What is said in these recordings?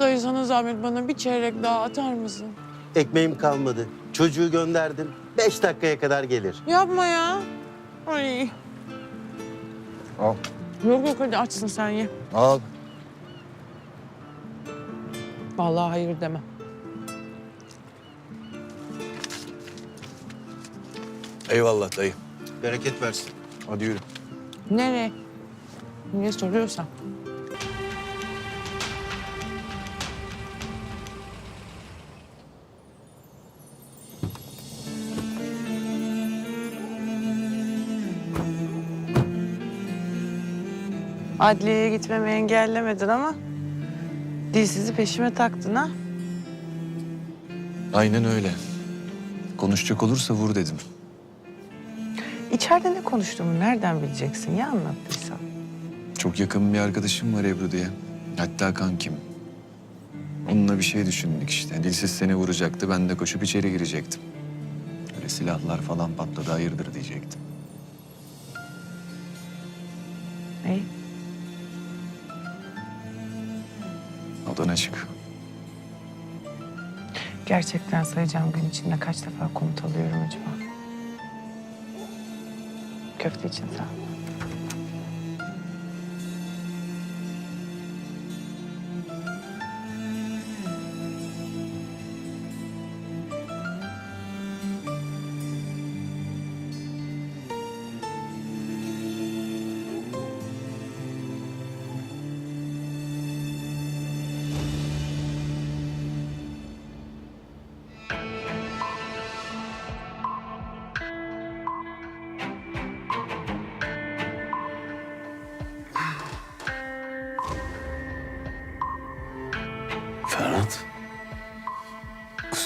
Dayı sana zahmet bana bir çeyrek daha atar mısın? Ekmeğim kalmadı. Çocuğu gönderdim. Beş dakikaya kadar gelir. Yapma ya. Ay. Al. Yok yok hadi açsın sen ye. Al. Vallahi hayır demem. Eyvallah dayı. Bereket versin. Hadi yürü. Nereye? Niye soruyorsan. Adliyeye gitmemi engellemedin ama dilsizi peşime taktın ha. Aynen öyle. Konuşacak olursa vur dedim. İçeride ne konuştuğumu nereden bileceksin ya anlattıysan? Çok yakın bir arkadaşım var Ebru diye. Hatta kankim. Onunla bir şey düşündük işte. Dilsiz seni vuracaktı. Ben de koşup içeri girecektim. Öyle silahlar falan patladı hayırdır diyecektim. İyi. Odana çık. Gerçekten sayacağım gün içinde kaç defa komut alıyorum acaba? Köfte için sağ ol.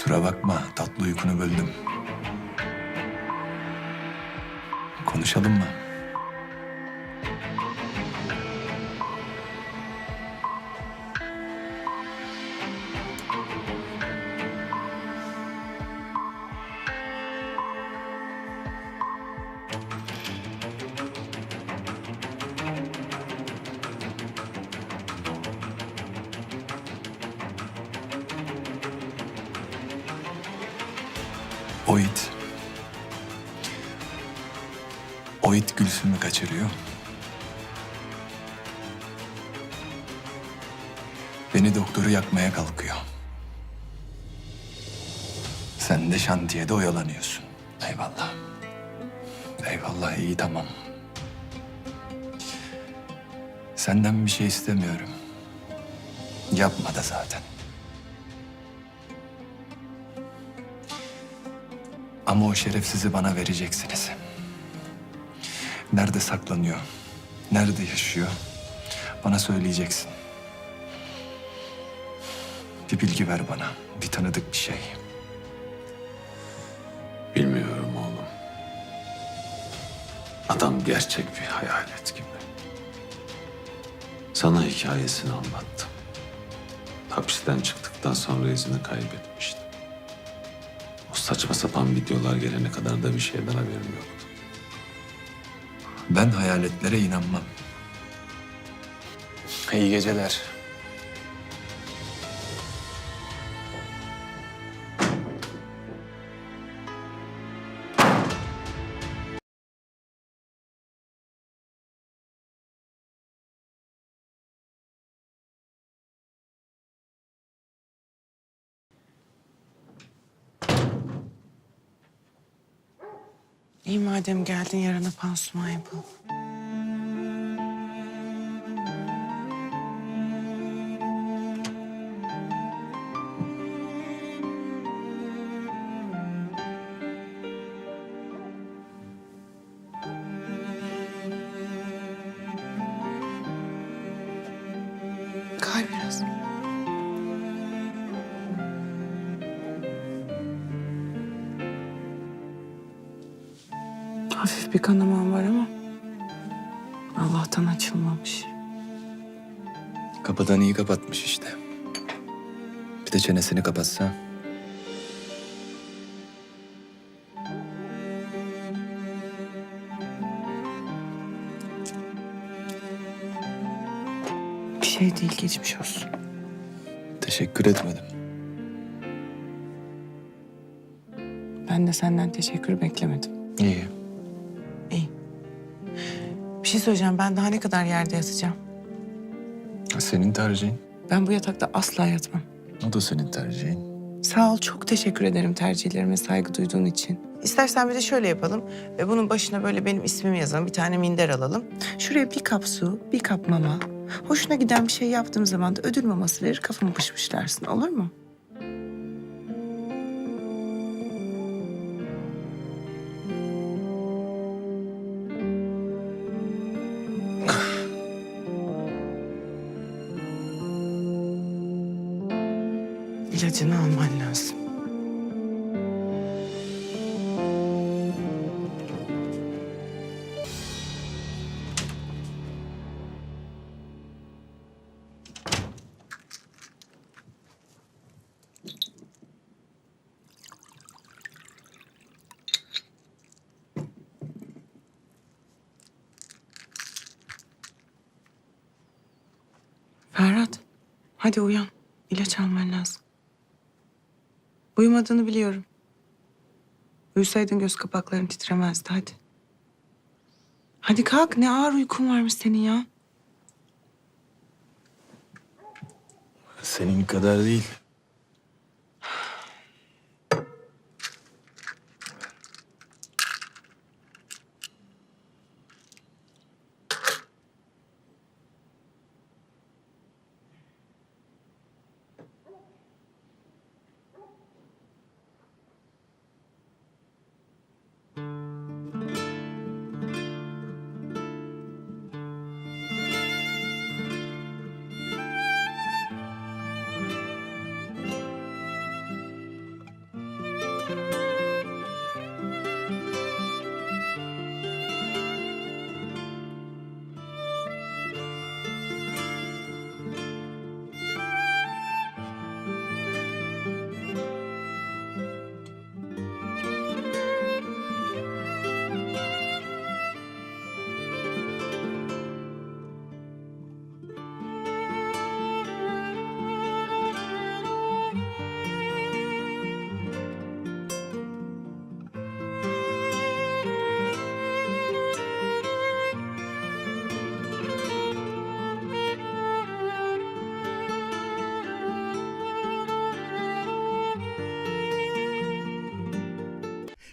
Kusura bakma tatlı uykunu böldüm. Konuşalım mı? O it. O Gülsüm'ü kaçırıyor. Beni doktoru yakmaya kalkıyor. Sen de şantiyede oyalanıyorsun. Eyvallah. Eyvallah iyi tamam. Senden bir şey istemiyorum. Yapma da zaten. Ama o şerefsizi bana vereceksiniz. Nerede saklanıyor? Nerede yaşıyor? Bana söyleyeceksin. Bir bilgi ver bana. Bir tanıdık bir şey. Bilmiyorum oğlum. Adam gerçek bir hayalet gibi. Sana hikayesini anlattım. Hapisten çıktıktan sonra izini kaybetmişti. Saçma sapan videolar gelene kadar da bir şeyden haberim yoktu. Ben hayaletlere inanmam. İyi geceler. İyi madem geldin yarına pansuman yapalım. Hafif bir kanamam var ama Allah'tan açılmamış. Kapıdan iyi kapatmış işte. Bir de çenesini kapatsa. Bir şey değil geçmiş olsun. Teşekkür etmedim. Ben de senden teşekkür beklemedim. İyi. Şey söyleyeceğim. Ben daha ne kadar yerde yatacağım? Senin tercihin. Ben bu yatakta asla yatmam. O da senin tercihin. Sağ ol. Çok teşekkür ederim tercihlerime saygı duyduğun için. İstersen bir de şöyle yapalım. Ve bunun başına böyle benim ismimi yazalım. Bir tane minder alalım. Şuraya bir kap su, bir kap mama. Hoşuna giden bir şey yaptığım zaman da ödül maması verir kafamı pışpışlarsın. Olur mu? İlacını alman lazım. Ferhat, hadi uyan. İlaç alman lazım. Uyumadığını biliyorum. Uyusaydın göz kapakların titremezdi hadi. Hadi kalk ne ağır uykun varmış senin ya. Senin kadar değil.